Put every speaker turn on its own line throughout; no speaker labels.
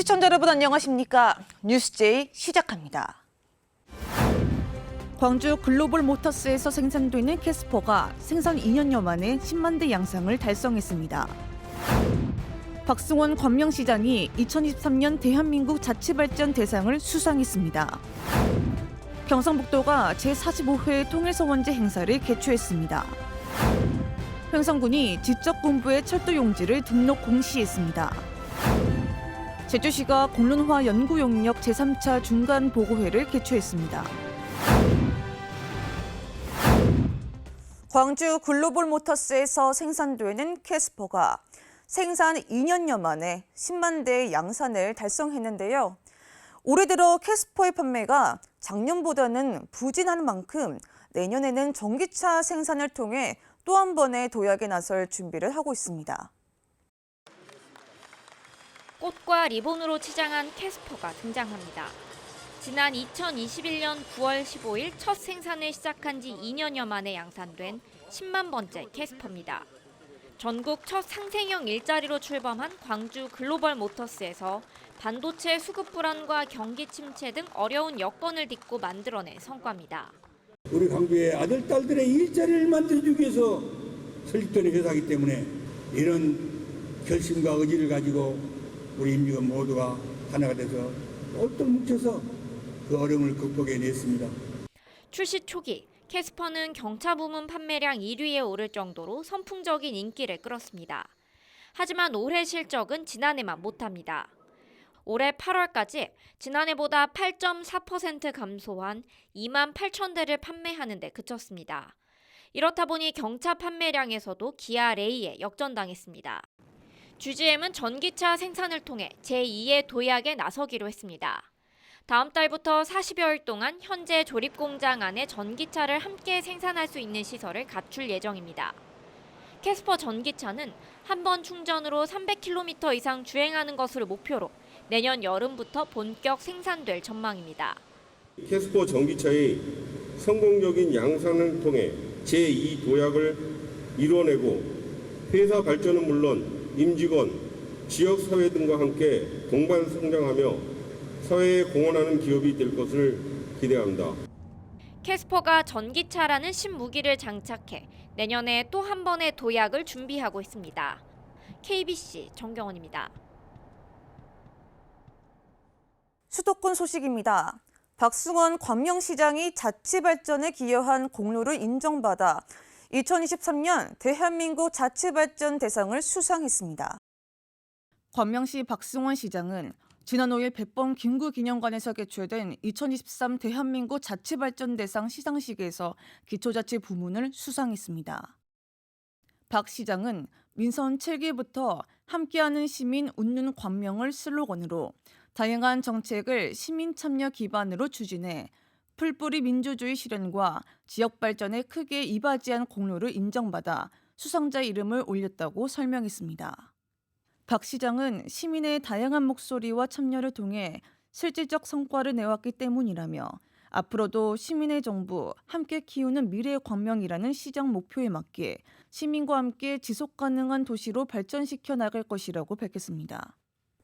시청자 여러분 안녕하십니까? 뉴스제이 시작합니다. 광주 글로벌 모터스에서 생산되는 캐스퍼가 생산 2년여 만에 10만 대 양상을 달성했습니다. 박승원 광명시장이 2023년 대한민국 자치발전 대상을 수상했습니다. 경상북도가 제45회 통일서원제 행사를 개최했습니다. 횡성군이 지적본부에 철도 용지를 등록 공시했습니다. 제주시가 공론화 연구 용역 제3차 중간 보고회를 개최했습니다. 광주 글로벌 모터스에서 생산되는 캐스퍼가 생산 2년여 만에 10만 대의 양산을 달성했는데요. 올해 들어 캐스퍼의 판매가 작년보다는 부진한 만큼 내년에는 전기차 생산을 통해 또 한 번의 도약에 나설 준비를 하고 있습니다.
꽃과 리본으로 치장한 캐스퍼가 등장합니다. 지난 2021년 9월 15일 첫 생산을 시작한 지 2년여 만에 양산된 10만 번째 캐스퍼입니다. 전국 첫 상생형 일자리로 출범한 광주 글로벌 모터스에서 반도체 수급 불안과 경기 침체 등 어려운 여건을 딛고 만들어낸 성과입니다.
우리 광주의 아들, 딸들의 일자리를 만들어주기 위해서 설립된 회사이기 때문에 이런 결심과 의지를 가지고 우리 임직원 모두가 하나가 돼서 똘똘 뭉쳐서 그 어려움을 극복해 냈습니다.
출시 초기 캐스퍼는 경차 부문 판매량 1위에 오를 정도로 선풍적인 인기를 끌었습니다. 하지만 올해 실적은 지난해만 못합니다. 올해 8월까지 지난해보다 8.4% 감소한 2만 8천 대를 판매하는 데 그쳤습니다. 이렇다 보니 경차 판매량에서도 기아 레이에 역전당했습니다. GGM은 전기차 생산을 통해 제2의 도약에 나서기로 했습니다. 다음 달부터 40여일 동안 현재 조립 공장 안에 전기차를 함께 생산할 수 있는 시설을 갖출 예정입니다. 캐스퍼 전기차는 한 번 충전으로 300km 이상 주행하는 것을 목표로 내년 여름부터 본격 생산될 전망입니다.
캐스퍼 전기차의 성공적인 양산을 통해 제2 도약을 이뤄내고 회사 발전은 물론 임직원, 지역 사회 등과 함께 동반 성장하며 사회에 공헌하는 기업이 될 것을 기대합니다.
캐스퍼가 전기차라는 신무기를 장착해 내년에 또 한 번의 도약을 준비하고 있습니다. KBC 정경원입니다.
수도권 소식입니다. 박승원 광명시장이 자치 발전에 기여한 공로를 인정받아 2023년 대한민국 자치 발전 대상을 수상했습니다. 광명시 박승원 시장은 지난 5일 백범 김구 기념관에서 개최된 2023 대한민국 자치발전 대상 시상식에서 기초자치 부문을 수상했습니다. 박 시장은 민선 7기부터 함께하는 시민 웃는 광명을 슬로건으로 다양한 정책을 시민 참여 기반으로 추진해 풀뿌리 민주주의 실현과 지역 발전에 크게 이바지한 공로를 인정받아 수상자 이름을 올렸다고 설명했습니다. 박 시장은 시민의 다양한 목소리와 참여를 통해 실질적 성과를 내왔기 때문이라며 앞으로도 시민의 정부 함께 키우는 미래의 광명이라는 시장 목표에 맞게 시민과 함께 지속 가능한 도시로 발전시켜 나갈 것이라고 밝혔습니다.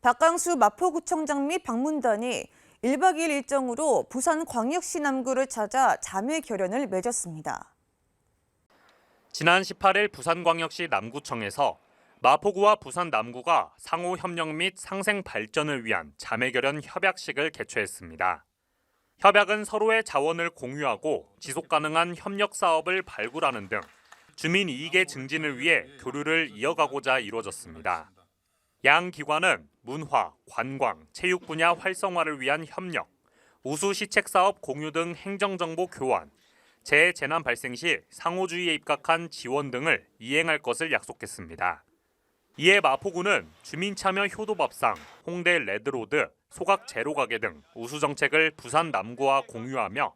박강수 마포구청장 및 방문단이 1박 2일 일정으로 부산 광역시 남구를 찾아 자매 결연을 맺었습니다.
지난 18일 부산광역시 남구청에서 마포구와 부산 남구가 상호 협력 및 상생 발전을 위한 자매 결연 협약식을 개최했습니다. 협약은 서로의 자원을 공유하고 지속 가능한 협력 사업을 발굴하는 등 주민 이익의 증진을 위해 교류를 이어가고자 이루어졌습니다. 양 기관은 문화, 관광, 체육 분야 활성화를 위한 협력, 우수 시책 사업 공유 등 행정 정보 교환, 재재난 발생 시 상호주의에 입각한 지원 등을 이행할 것을 약속했습니다. 이에 마포구는 주민 참여 효도밥상, 홍대 레드로드, 소각 제로 가게 등 우수 정책을 부산 남구와 공유하며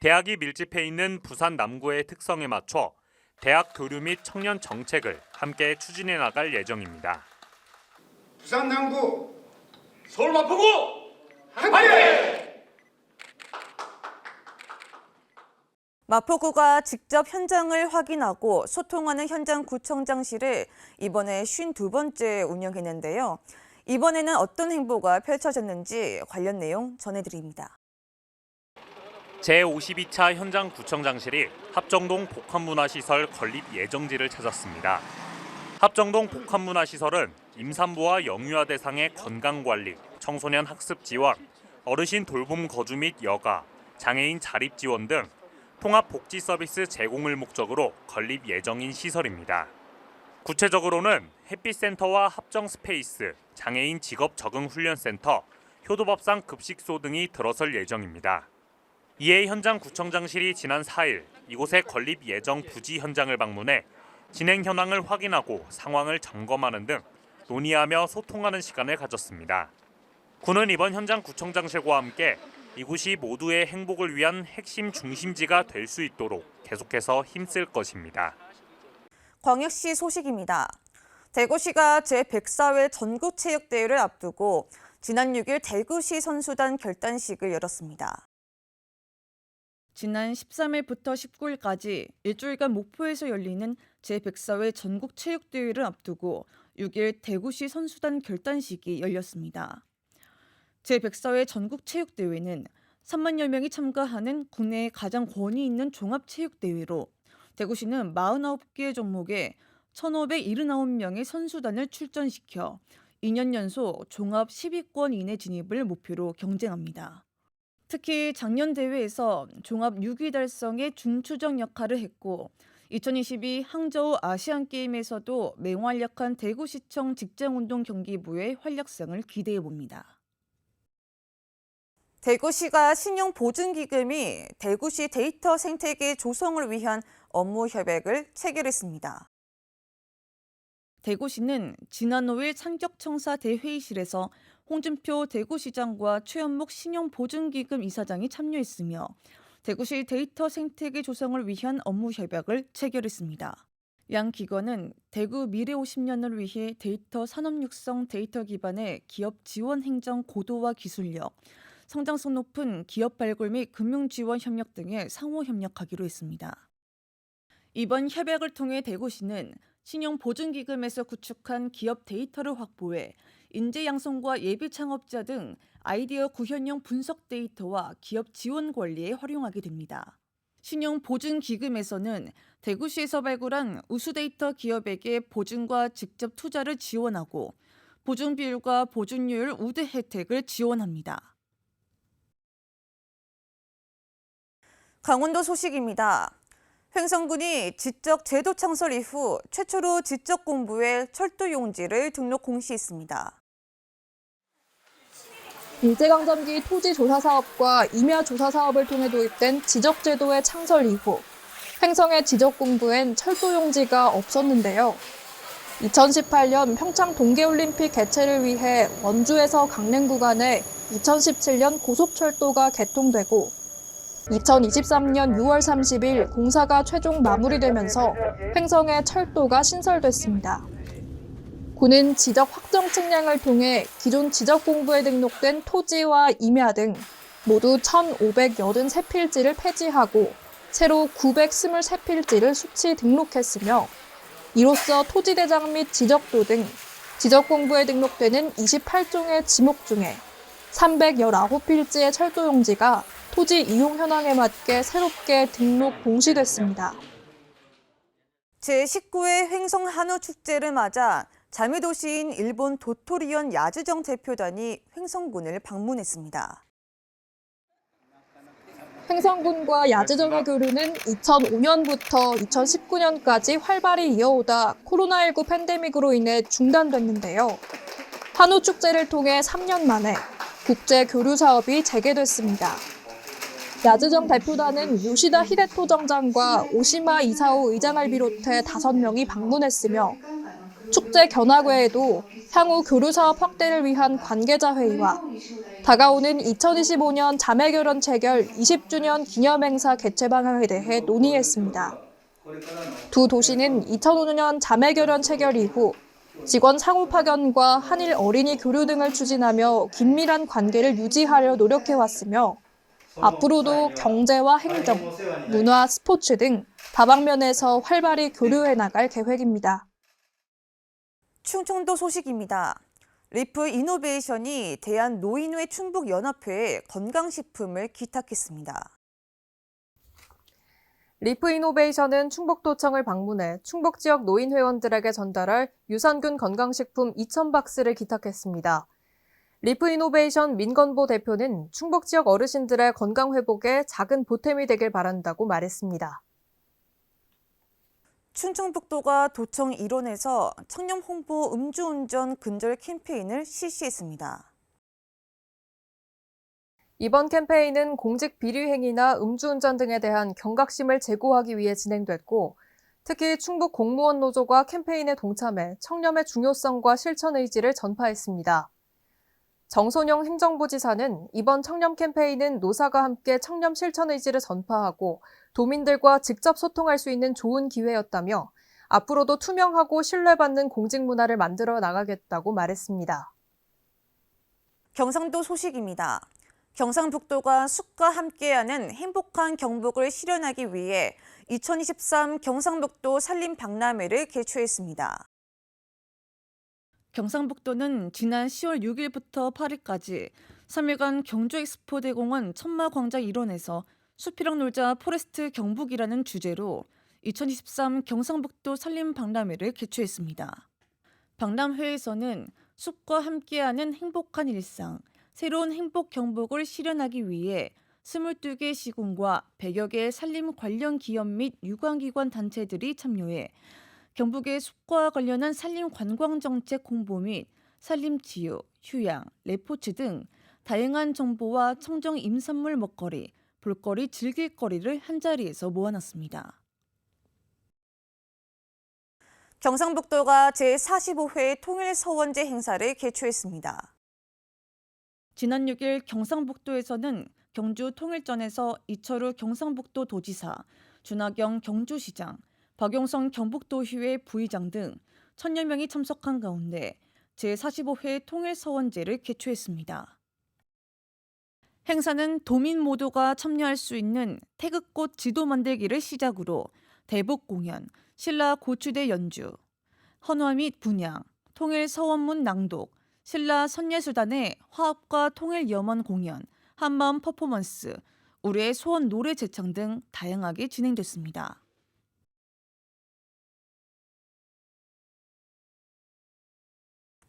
대학이 밀집해 있는 부산 남구의 특성에 맞춰 대학 교류 및 청년 정책을 함께 추진해 나갈 예정입니다.
부산 남구 서울 마포구 화이팅!
마포구가 직접 현장을 확인하고 소통하는 현장 구청장실을 이번에 52번째 운영했는데요. 이번에는 어떤 행보가 펼쳐졌는지 관련 내용 전해드립니다.
제52차 현장 구청장실이 합정동 복합문화시설 건립 예정지를 찾았습니다. 합정동 복합문화시설은 임산부와 영유아 대상의 건강관리, 청소년 학습 지원, 어르신 돌봄 거주 및 여가, 장애인 자립 지원 등 통합 복지 서비스 제공을 목적으로 건립 예정인 시설입니다. 구체적으로는 햇빛센터와 합정 스페이스, 장애인 직업 적응 훈련센터, 효도밥상 급식소 등이 들어설 예정입니다. 이에 현장 구청장실이 지난 4일 이곳의 건립 예정 부지 현장을 방문해 진행 현황을 확인하고 상황을 점검하는 등 논의하며 소통하는 시간을 가졌습니다. 군은 이번 현장 구청장실과 함께 이곳이 모두의 행복을 위한 핵심 중심지가 될 수 있도록 계속해서 힘쓸 것입니다.
광역시 소식입니다. 대구시가 제104회 전국체육대회를 앞두고 지난 6일 대구시 선수단 결단식을 열었습니다. 지난 13일부터 19일까지 일주일간 목포에서 열리는 제104회 전국체육대회를 앞두고 6일 대구시 선수단 결단식이 열렸습니다. 제104회 전국체육대회는 3만여 명이 참가하는 국내의 가장 권위 있는 종합체육대회로 대구시는 49개 종목에 1,579명의 선수단을 출전시켜 2년 연속 종합 10위권 이내 진입을 목표로 경쟁합니다. 특히 작년 대회에서 종합 6위 달성에 중추적 역할을 했고 2022 항저우 아시안 게임에서도 맹활약한 대구시청 직장운동 경기부의 활약상을 기대해 봅니다. 대구시가 신용보증기금이 대구시 데이터 생태계 조성을 위한 업무 협약을 체결했습니다. 대구시는 지난 5일 산격청사 대회의실에서 홍준표 대구시장과 최현목 신용보증기금 이사장이 참여했으며 대구시 데이터 생태계 조성을 위한 업무 협약을 체결했습니다. 양 기관은 대구 미래 50년을 위해 데이터 산업 육성 데이터 기반의 기업 지원 행정 고도화 기술력, 성장성 높은 기업 발굴 및 금융 지원 협력 등에 상호 협력하기로 했습니다. 이번 협약을 통해 대구시는 신용 보증 기금에서 구축한 기업 데이터를 확보해 인재 양성과 예비 창업자 등 아이디어 구현형 분석 데이터와 기업 지원 관리에 활용하게 됩니다. 신용 보증 기금에서는 대구시에서 발굴한 우수 데이터 기업에게 보증과 직접 투자를 지원하고 보증 비율과 보증료율 우대 혜택을 지원합니다. 강원도 소식입니다. 횡성군이 지적 제도 창설 이후 최초로 지적 공부에 철도 용지를 등록 공시했습니다.
일제강점기 토지 조사 사업과 임야 조사 사업을 통해 도입된 지적 제도의 창설 이후 횡성의 지적 공부엔 철도 용지가 없었는데요. 2018년 평창 동계올림픽 개최를 위해 원주에서 강릉 구간에 2017년 고속철도가 개통되고 2023년 6월 30일 공사가 최종 마무리되면서 횡성에 철도가 신설됐습니다. 군은 지적 확정 측량을 통해 기존 지적 공부에 등록된 토지와 임야 등 모두 1,583필지를 폐지하고 새로 923필지를 수치 등록했으며 이로써 토지대장 및 지적도 등 지적 공부에 등록되는 28종의 지목 중에 319필지의 철도 용지가 토지 이용 현황에 맞게 새롭게 등록 공시됐습니다.
제19회 횡성 한우 축제를 맞아 자매 도시인 일본 도토리현 야즈정 대표단이 횡성군을 방문했습니다.
횡성군과 야즈정의 교류는 2005년부터 2019년까지 활발히 이어오다 코로나19 팬데믹으로 인해 중단됐는데요. 한우 축제를 통해 3년 만에 국제 교류 사업이 재개됐습니다. 야즈정 대표단은 요시다 히데토 정장과 오시마 이사오 의장을 비롯해 5명이 방문했으며 축제 견학외에도 향후 교류 사업 확대를 위한 관계자 회의와 다가오는 2025년 자매결혼 체결 20주년 기념행사 개최 방향에 대해 논의했습니다. 두 도시는 2005년 자매결혼 체결 이후 직원 상호 파견과 한일 어린이 교류 등을 추진하며 긴밀한 관계를 유지하려 노력해왔으며 앞으로도 경제와 행정, 문화, 스포츠 등 다방면에서 활발히 교류해 나갈 계획입니다.
충청도 소식입니다.
리프 이노베이션이 대한 노인회 충북연합회에 건강식품을 기탁했습니다.
리프 이노베이션은 충북도청을 방문해 충북 지역 노인 회원들에게 전달할 유산균 건강식품 2,000박스를 기탁했습니다. 리프 이노베이션 민건보 대표는 충북 지역 어르신들의 건강 회복에 작은 보탬이 되길 바란다고 말했습니다.
충청북도가 도청 일원에서 청렴 홍보 음주운전 근절 캠페인을 실시했습니다.
이번 캠페인은 공직 비리 행위나 음주운전 등에 대한 경각심을 제고하기 위해 진행됐고, 특히 충북 공무원 노조가 캠페인에 동참해 청렴의 중요성과 실천 의지를 전파했습니다. 정선영 행정부지사는 이번 청렴 캠페인은 노사가 함께 청렴 실천 의지를 전파하고 도민들과 직접 소통할 수 있는 좋은 기회였다며 앞으로도 투명하고 신뢰받는 공직 문화를 만들어 나가겠다고 말했습니다.
경상도 소식입니다. 경상북도가 숲과 함께하는 행복한 경북을 실현하기 위해 2023 경상북도 산림 박람회를 개최했습니다.
경상북도는 지난 10월 6일부터 8일까지 3일간 경주엑스포 대공원 천마광장 일원에서 숲이랑 놀자 포레스트 경북이라는 주제로 2023 경상북도 산림 박람회를 개최했습니다. 박람회에서는 숲과 함께하는 행복한 일상, 새로운 행복 경북을 실현하기 위해 22개 시군과 100여 개의 산림 관련 기업 및 유관기관 단체들이 참여해 경북의 숲과 관련한 산림 관광 정책 홍보 및 산림 치유, 휴양, 레포츠 등 다양한 정보와 청정 임산물 먹거리, 볼거리, 즐길거리를 한자리에서 모아놨습니다.
경상북도가 제45회 통일서원제 행사를 개최했습니다.
지난 6일 경상북도에서는 경주 통일전에서 이철우 경상북도 도지사, 준하경 경주시장, 박용성 경북도의회 부의장 등 천여 명이 참석한 가운데 제45회 통일서원제를 개최했습니다. 행사는 도민 모두가 참여할 수 있는 태극꽃 지도 만들기를 시작으로 대북 공연, 신라 고추대 연주, 헌화 및 분양, 통일 서원문 낭독, 신라 선예수단의 화합과 통일 염원 공연, 한마음 퍼포먼스, 우리의 소원 노래 제창 등 다양하게 진행됐습니다.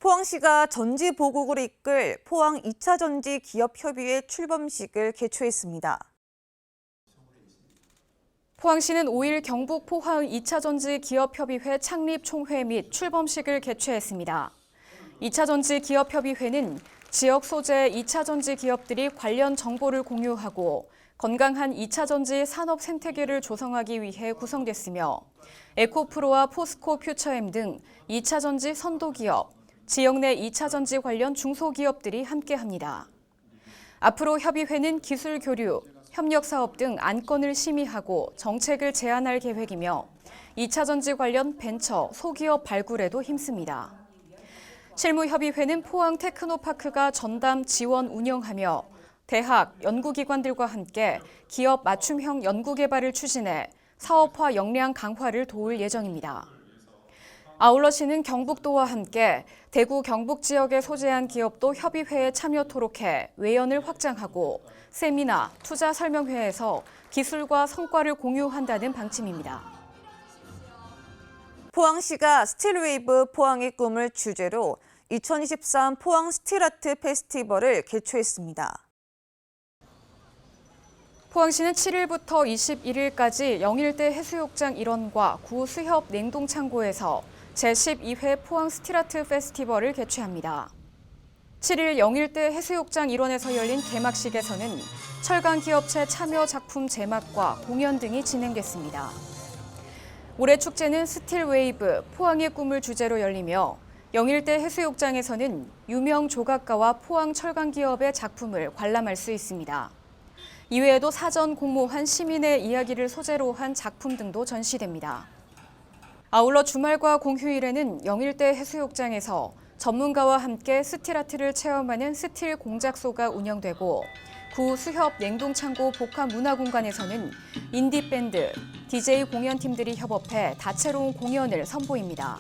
포항시가 전지 보국을 이끌 포항 2차 전지 기업 협의회 출범식을 개최했습니다.
포항시는 5일 경북 포항 2차 전지 기업협의회 창립 총회 및 출범식을 개최했습니다. 2차 전지 기업협의회는 지역 소재 2차 전지 기업들이 관련 정보를 공유하고 건강한 2차 전지 산업 생태계를 조성하기 위해 구성됐으며 에코프로와 포스코 퓨처엠 등 2차 전지 선도 기업, 지역 내 2차 전지 관련 중소기업들이 함께합니다. 앞으로 협의회는 기술 교류, 협력 사업 등 안건을 심의하고 정책을 제안할 계획이며 2차 전지 관련 벤처, 소기업 발굴에도 힘씁니다. 실무협의회는 포항 테크노파크가 전담 지원 운영하며 대학, 연구기관들과 함께 기업 맞춤형 연구개발을 추진해 사업화 역량 강화를 도울 예정입니다. 아울러 시는 경북도와 함께 대구 경북 지역에 소재한 기업도 협의회에 참여토록 해 외연을 확장하고 세미나, 투자 설명회에서 기술과 성과를 공유한다는 방침입니다.
포항시가 스틸웨이브 포항의 꿈을 주제로 2023 포항 스틸아트 페스티벌을 개최했습니다.
포항시는 7일부터 21일까지 영일대 해수욕장 일원과 구 수협 냉동창고에서 제12회 포항 스틸아트 페스티벌을 개최합니다. 7일 영일대 해수욕장 일원에서 열린 개막식에서는 철강 기업체 참여 작품 제막과 공연 등이 진행됐습니다. 올해 축제는 스틸 웨이브 포항의 꿈을 주제로 열리며 영일대 해수욕장에서는 유명 조각가와 포항 철강 기업의 작품을 관람할 수 있습니다. 이외에도 사전 공모한 시민의 이야기를 소재로 한 작품 등도 전시됩니다. 아울러 주말과 공휴일에는 영일대 해수욕장에서 전문가와 함께 스틸아트를 체험하는 스틸 공작소가 운영되고 구 수협 냉동창고 복합문화공간에서는 인디밴드, DJ 공연팀들이 협업해 다채로운 공연을 선보입니다.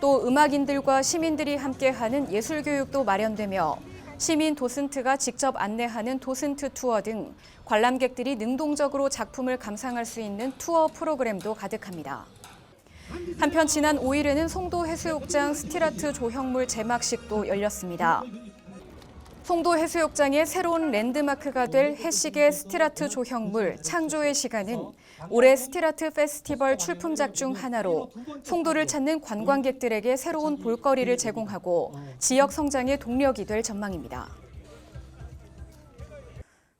또 음악인들과 시민들이 함께하는 예술 교육도 마련되며 시민 도슨트가 직접 안내하는 도슨트 투어 등 관람객들이 능동적으로 작품을 감상할 수 있는 투어 프로그램도 가득합니다. 한편 지난 5일에는 송도 해수욕장 스틸아트 조형물 제막식도 열렸습니다. 송도 해수욕장의 새로운 랜드마크가 될 해시계 스틸아트 조형물 창조의 시간은 올해 스틸아트 페스티벌 출품작 중 하나로 송도를 찾는 관광객들에게 새로운 볼거리를 제공하고 지역 성장의 동력이 될 전망입니다.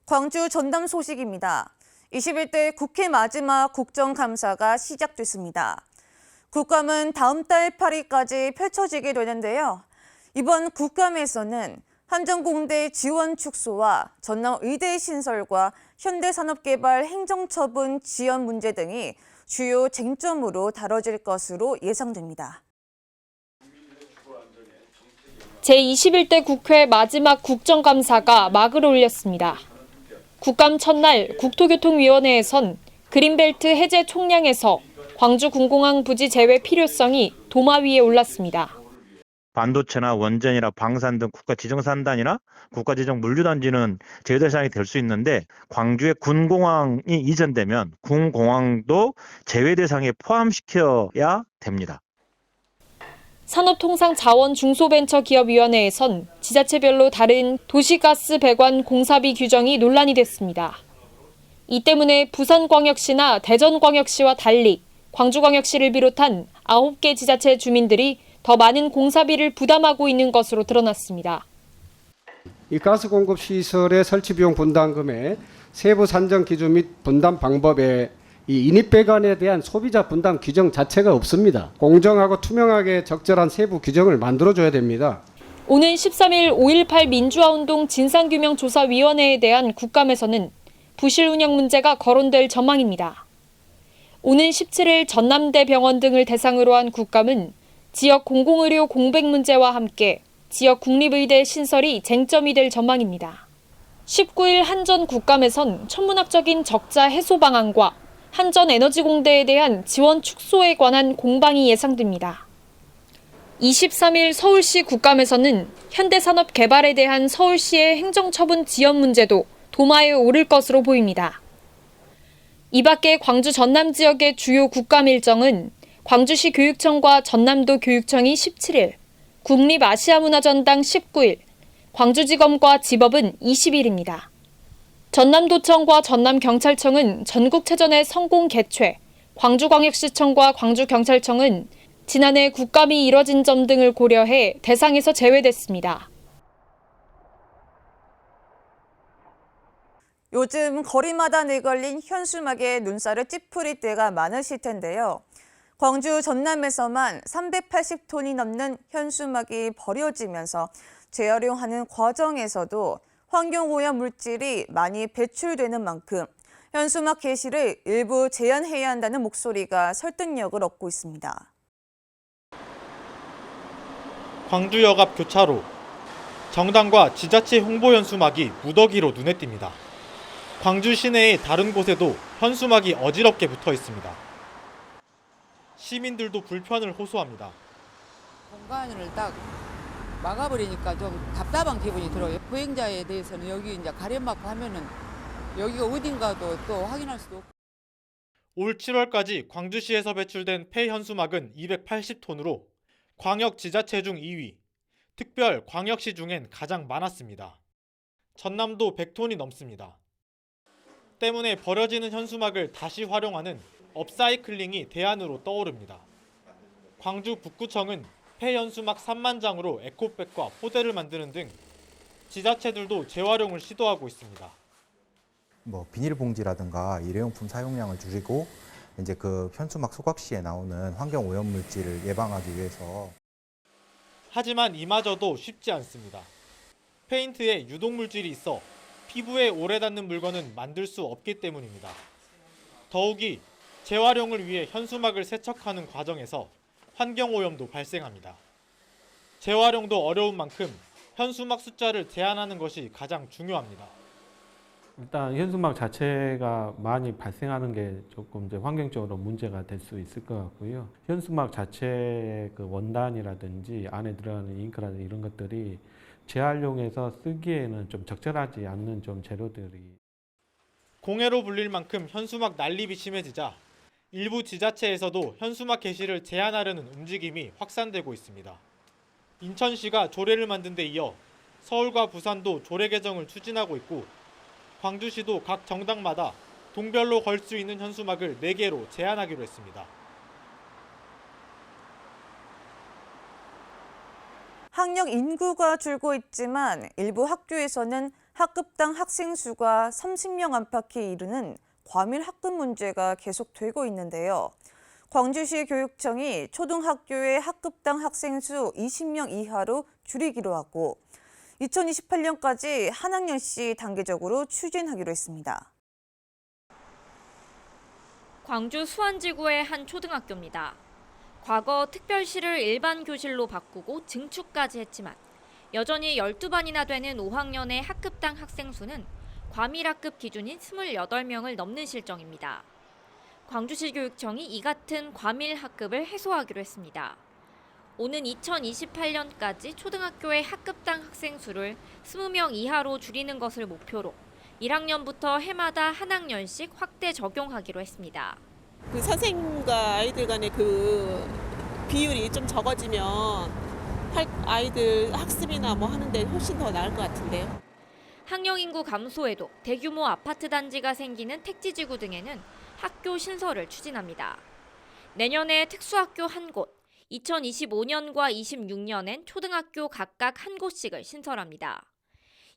광주 전남 소식입니다. 21대 국회 마지막 국정감사가 시작됐습니다. 국감은 다음 달 8일까지 펼쳐지게 되는데요. 이번 국감에서는 한전공대 지원 축소와 전남 의대 신설과 현대산업개발 행정처분 지연 문제 등이 주요 쟁점으로 다뤄질 것으로 예상됩니다.
제21대 국회 마지막 국정감사가 막을 올렸습니다. 국감 첫날 국토교통위원회에선 그린벨트 해제 총량에서 광주 군공항 부지 제외 필요성이 도마 위에 올랐습니다.
반도체나 원전이나 방산 등 국가 지정 산단이나 국가 지정 물류 단지는 제외 대상이 될 수 있는데 광주의 군공항이 이전되면 군공항도 제외 대상에 포함시켜야 됩니다.
산업통상자원중소벤처기업위원회에선 지자체별로 다른 도시가스 배관 공사비 규정이 논란이 됐습니다. 이 때문에 부산광역시나 대전광역시와 달리 광주광역시를 비롯한 9개 지자체 주민들이 더 많은 공사비를 부담하고 있는 것으로 드러났습니다.
이 가스 공급 시설의 설치 비용 분담금의 세부 산정 기준 및 분담 방법에 이 인입 배관에 대한 소비자 분담 규정 자체가 없습니다. 공정하고 투명하게 적절한 세부 규정을 만들어 줘야 됩니다.
오는 13일 5.18 민주화운동 진상규명조사위원회에 대한 국감에서는 부실 운영 문제가 거론될 전망입니다. 오는 17일 전남대 병원 등을 대상으로 한 국감은 지역 공공의료 공백 문제와 함께 지역 국립의대 신설이 쟁점이 될 전망입니다. 19일 한전 국감에선 천문학적인 적자 해소 방안과 한전 에너지공대에 대한 지원 축소에 관한 공방이 예상됩니다. 23일 서울시 국감에서는 현대산업 개발에 대한 서울시의 행정처분 지연 문제도 도마에 오를 것으로 보입니다. 이 밖에 광주 전남 지역의 주요 국감 일정은 광주시 교육청과 전남도 교육청이 17일, 국립아시아문화전당 19일, 광주지검과 지법은 20일입니다. 전남도청과 전남경찰청은 전국체전의 성공 개최, 광주광역시청과 광주경찰청은 지난해 국감이 이뤄진 점 등을 고려해 대상에서 제외됐습니다.
요즘 거리마다 내걸린 현수막에 눈살을 찌푸릴 때가 많으실 텐데요. 광주 전남에서만 380톤이 넘는 현수막이 버려지면서 재활용하는 과정에서도 환경오염 물질이 많이 배출되는 만큼 현수막 게시를 일부 제한해야 한다는 목소리가 설득력을 얻고 있습니다.
광주역 앞 교차로 정당과 지자체 홍보 현수막이 무더기로 눈에 띕니다. 광주 시내의 다른 곳에도 현수막이 어지럽게 붙어 있습니다. 시민들도 불편을 호소합니다.
공간을 딱 막아버리니까 좀 답답한 기분이 들어요. 보행자에 대해서는 여기 이제 가려 막고 하면은 여기가 어딘가도 또 확인할 수도 없고.
올 7월까지 광주시에서 배출된 폐 현수막은 280톤으로 광역 지자체 중 2위, 특별 광역시 중엔 가장 많았습니다. 전남도 100톤이 넘습니다. 때문에 버려지는 현수막을 다시 활용하는 업사이클링이 대안으로 떠오릅니다. 광주 북구청은 폐 현수막 3만 장으로 에코백과 포대를 만드는 등 지자체들도 재활용을 시도하고 있습니다.
뭐 비닐봉지라든가 일회용품 사용량을 줄이고 이제 그 현수막 소각 시에 나오는 환경 오염 물질을 예방하기 위해서
하지만 이마저도 쉽지 않습니다. 페인트에 유독 물질이 있어 피부에 오래 닿는 물건은 만들 수 없기 때문입니다. 더욱이 재활용을 위해 현수막을 세척하는 과정에서 환경 오염도 발생합니다. 재활용도 어려운 만큼 현수막 숫자를 제한하는 것이 가장 중요합니다.
일단 현수막 자체가 많이 발생하는 게 조금 이제 환경적으로 문제가 될 수 있을 것 같고요. 현수막 자체의 그 원단이라든지 안에 들어가는 잉크라든지 이런 것들이 재활용해서 쓰기에는 좀 적절하지 않는 좀 재료들이
공해로 불릴 만큼 현수막 난립이 심해지자 일부 지자체에서도 현수막 게시를 제한하려는 움직임이 확산되고 있습니다. 인천시가 조례를 만든 데 이어 서울과 부산도 조례 개정을 추진하고 있고 광주시도 각 정당마다 동별로 걸 수 있는 현수막을 4개로 제한하기로 했습니다.
학령 인구가 줄고 있지만 일부 학교에서는 학급당 학생 수가 30명 안팎에 이르는 과밀 학급 문제가 계속되고 있는데요. 광주시 교육청이 초등학교의 학급당 학생 수 20명 이하로 줄이기로 하고 2028년까지 한 학년씩 단계적으로 추진하기로 했습니다.
광주 수안지구의 한 초등학교입니다. 과거 특별시를 일반 교실로 바꾸고 증축까지 했지만 여전히 12반이나 되는 5학년의 학급당 학생 수는 과밀학급 기준인 28명을 넘는 실정입니다. 광주시 교육청이 이 같은 과밀 학급을 해소하기로 했습니다. 오는 2028년까지 초등학교의 학급당 학생 수를 20명 이하로 줄이는 것을 목표로 1학년부터 해마다 한 학년씩 확대 적용하기로 했습니다.
그 선생님과 아이들 간의 그 비율이 좀 적어지면 할- 아이들 학습이나 뭐 하는데 훨씬 더 나을 것 같은데요.
학령 인구 감소에도 대규모 아파트 단지가 생기는 택지 지구 등에는 학교 신설을 추진합니다. 내년에 특수학교 한 곳, 2025년과 26년엔 초등학교 각각 한 곳씩을 신설합니다.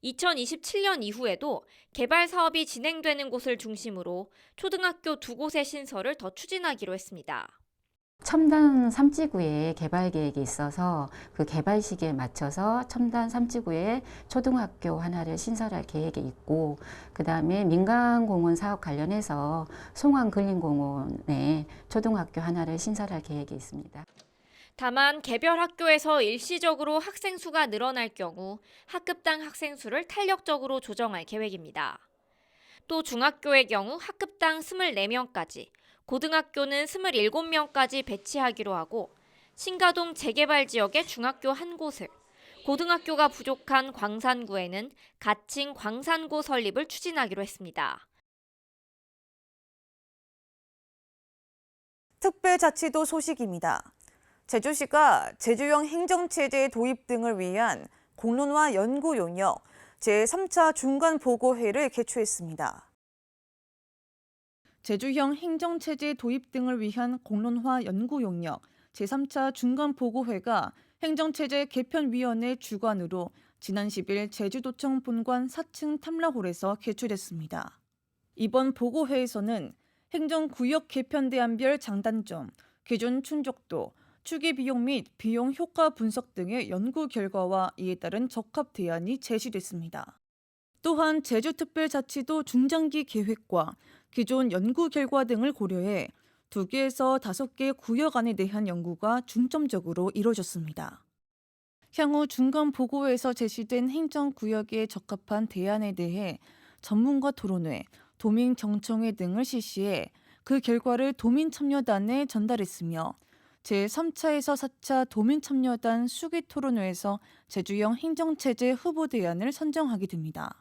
2027년 이후에도 개발 사업이 진행되는 곳을 중심으로 초등학교 두 곳의 신설을 더 추진하기로 했습니다.
첨단 삼지구의 개발 계획이 있어서 그 개발 시기에 맞춰서 첨단 삼지구에 초등학교 하나를 신설할 계획이 있고 그 다음에 민간공원 사업 관련해서 송암근린공원에 초등학교 하나를 신설할 계획이 있습니다.
다만 개별 학교에서 일시적으로 학생 수가 늘어날 경우 학급당 학생 수를 탄력적으로 조정할 계획입니다. 또 중학교의 경우 학급당 24명까지, 고등학교는 27명까지 배치하기로 하고 신가동 재개발 지역의 중학교 한 곳을, 고등학교가 부족한 광산구에는 가칭 광산고 설립을 추진하기로 했습니다.
특별자치도 소식입니다. 제주시가 제주형 행정체제 도입 등을 위한 공론화 연구 용역 제3차 중간 보고회를 개최했습니다.
제주형 행정체제 도입 등을 위한 공론화 연구 용역 제3차 중간 보고회가 행정체제 개편위원회 주관으로 지난 10일 제주도청 본관 4층 탐라홀에서 개최됐습니다. 이번 보고회에서는 행정구역 개편 대안별 장단점, 기존 충족도, 추계 비용 및 비용 효과 분석 등의 연구 결과와 이에 따른 적합 대안이 제시됐습니다. 또한 제주특별자치도 중장기 계획과 기존 연구 결과 등을 고려해 두 개에서 다섯 개 구역 안에 대한 연구가 중점적으로 이뤄졌습니다. 향후 중간 보고에서 제시된 행정구역에 적합한 대안에 대해 전문가 토론회, 도민 경청회 등을 실시해 그 결과를 도민 참여단에 전달했으며 제3차에서 4차 도민참여단 수기 토론회에서 제주형 행정체제 후보 대안을 선정하게 됩니다.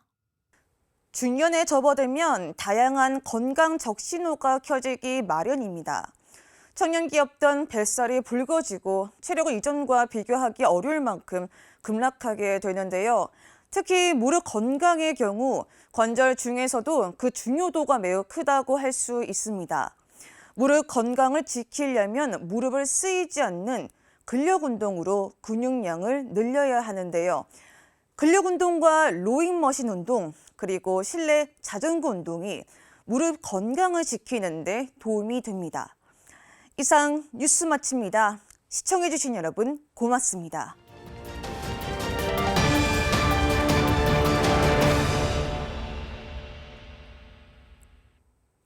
중년에 접어들면 다양한 건강 적신호가 켜지기 마련입니다. 청년기 없던 뱃살이 붉어지고 체력을 이전과 비교하기 어려울 만큼 급락하게 되는데요. 특히 무릎 건강의 경우 관절 중에서도 그 중요도가 매우 크다고 할 수 있습니다. 무릎 건강을 지키려면 무릎을 쓰이지 않는 근력 운동으로 근육량을 늘려야 하는데요. 근력 운동과 로잉 머신 운동, 그리고 실내 자전거 운동이 무릎 건강을 지키는 데 도움이 됩니다. 이상 뉴스 마칩니다. 시청해주신 여러분 고맙습니다.